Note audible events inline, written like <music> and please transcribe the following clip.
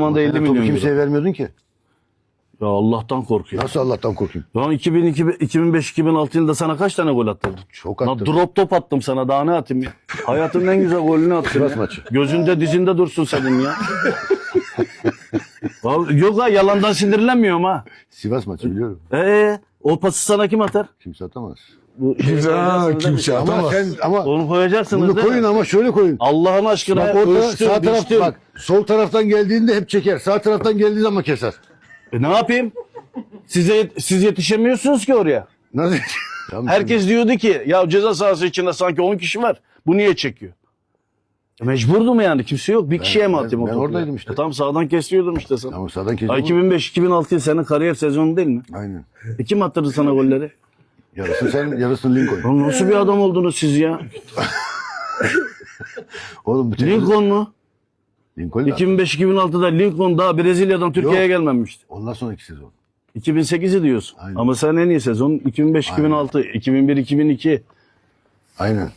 zamanda 50 Topu milyon euro. kimseye vermiyordun ki. Ya Allah'tan korkuyor. Nasıl Allah'tan korkayım? Lan 2005-2006 yılında sana kaç tane gol attırdım? Çok Lan attın. drop top attım sana daha ne atayım ya? Hayatımın en güzel golünü attım Sivas ya. maçı. Gözünde dizinde dursun senin ya. <laughs> Vallahi Yok ha yalandan sinirlenmiyorum ha. Sivas maçı biliyorum. Ee, o pası sana kim atar? Kimse atamaz. Bu şey Güzel koyacaksınız kimse Ama atamaz. sen ama Onu koyacaksınız bunu değil koyun mi? ama şöyle koyun. Allah'ın aşkına Bak orada ölçtür, sağ taraf bak sol taraftan geldiğinde hep çeker. Sağ taraftan geldiği zaman keser. E ne yapayım? Size siz yetişemiyorsunuz ki oraya. Nasıl? Tamam, Herkes diyordu ki ya ceza sahası içinde sanki 10 kişi var. Bu niye çekiyor? E Mecburdu mu yani? Kimse yok. Bir kişiye mi ben- atayım o ben topu? oradaydım işte. E tamam sağdan kesiyordum işte sana. Tamam sağdan kesiyor. 2005-2006 senin kariyer sezonu değil mi? Aynen. E kim attırdı sana golleri? Yarısını sen yarısını Lincoln. Lan nasıl bir adam oldunuz siz ya? <laughs> Oğlum bu tek- Lincoln mu? Lincoln. da- 2005-2006'da Lincoln daha Brezilya'dan Türkiye'ye gelmemişti. Ondan sonraki sezon. 2008'i diyorsun. Aynen. Ama sen en iyi sezon 2005-2006, 2001-2002. Aynen.